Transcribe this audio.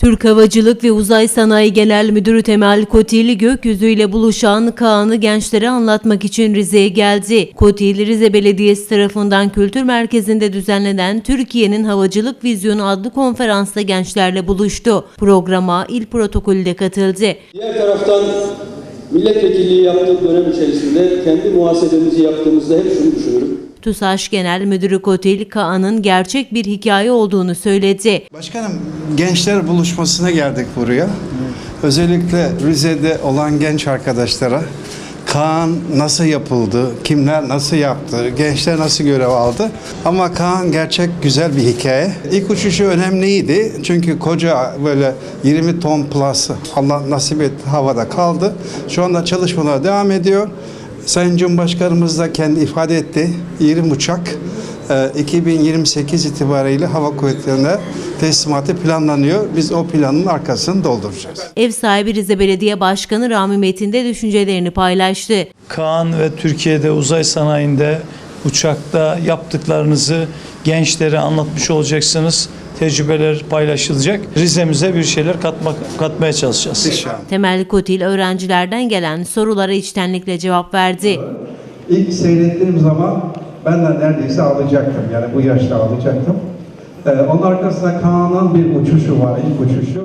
Türk Havacılık ve Uzay Sanayi Genel Müdürü Temel Kotil gökyüzüyle buluşan Kaan'ı gençlere anlatmak için Rize'ye geldi. Kotil, Rize Belediyesi tarafından Kültür Merkezi'nde düzenlenen Türkiye'nin Havacılık Vizyonu adlı konferansta gençlerle buluştu. Programa il protokolü de katıldı. Diğer taraftan milletvekilliği yaptığım dönem içerisinde kendi muhasebemizi yaptığımızda hep şunu düşünürüm. TUSAŞ Genel Müdürü Kotil, Kaan'ın gerçek bir hikaye olduğunu söyledi. Başkanım gençler buluşmasına geldik buraya. Özellikle Rize'de olan genç arkadaşlara Kaan nasıl yapıldı, kimler nasıl yaptı, gençler nasıl görev aldı. Ama Kaan gerçek güzel bir hikaye. İlk uçuşu önemliydi. Çünkü koca böyle 20 ton plus Allah nasip etti havada kaldı. Şu anda çalışmalar devam ediyor. Sayın Cumhurbaşkanımız da kendi ifade etti. 20 uçak e, 2028 itibariyle hava kuvvetlerine teslimatı planlanıyor. Biz o planın arkasını dolduracağız. Ev sahibi Rize Belediye Başkanı Rami Metin de düşüncelerini paylaştı. Kaan ve Türkiye'de uzay sanayinde uçakta yaptıklarınızı gençlere anlatmış olacaksınız. Tecrübeler paylaşılacak. Rize'mize bir şeyler katmak, katmaya çalışacağız. İnşallah. Temel Kotil öğrencilerden gelen sorulara içtenlikle cevap verdi. İlk seyrettiğim zaman ben de neredeyse ağlayacaktım. Yani bu yaşta ağlayacaktım. Ee, onun arkasında Kaan'ın bir uçuşu var, ilk uçuşu.